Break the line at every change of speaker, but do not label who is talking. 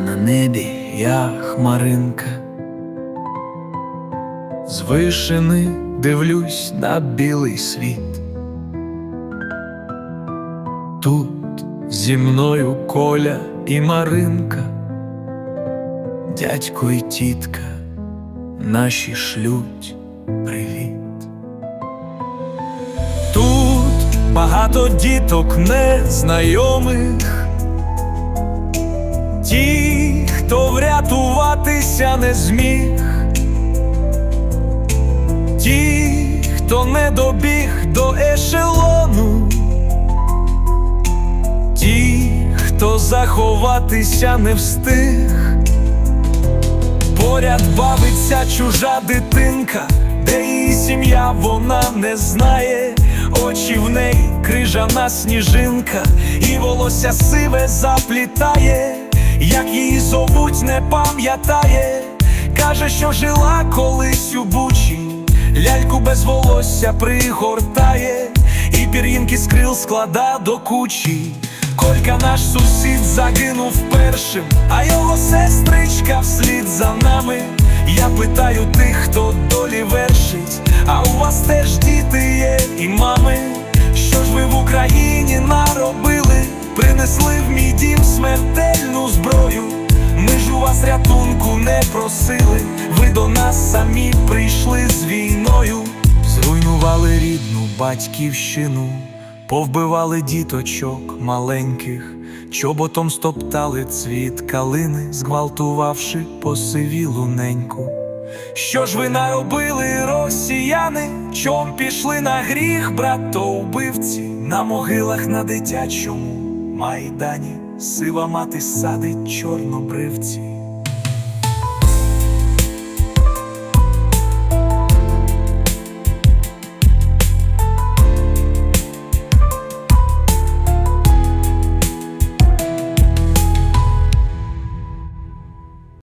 на небі я хмаринка. З вишини дивлюсь на білий світ. Тут зі мною Коля і Маринка, дядько і тітка наші шлють привіт. Тут багато діток незнайомих, ті, хто врятуватися не зміг, ті, хто не добіг до ешелону, ті, хто заховатися не встиг. Поряд бавиться чужа дитинка, де її сім'я вона не знає, очі в неї крижана сніжинка, і волосся сиве заплітає, як її зовуть, не пам'ятає, каже, що жила колись у бучі, ляльку без волосся пригортає, і пір'їнки з крил склада до кучі. Колька наш сусід загинув першим, а його сестричка вслід за нами. Я питаю тих, хто долі вершить, просили, ви до нас самі прийшли з війною, зруйнували рідну батьківщину. Повбивали діточок маленьких, чоботом стоптали цвіт калини, зґвалтувавши посивілу неньку. Що ж ви наробили, росіяни? Чом пішли на гріх, братоубивці, на могилах на дитячому майдані, сива мати садить чорнобривці.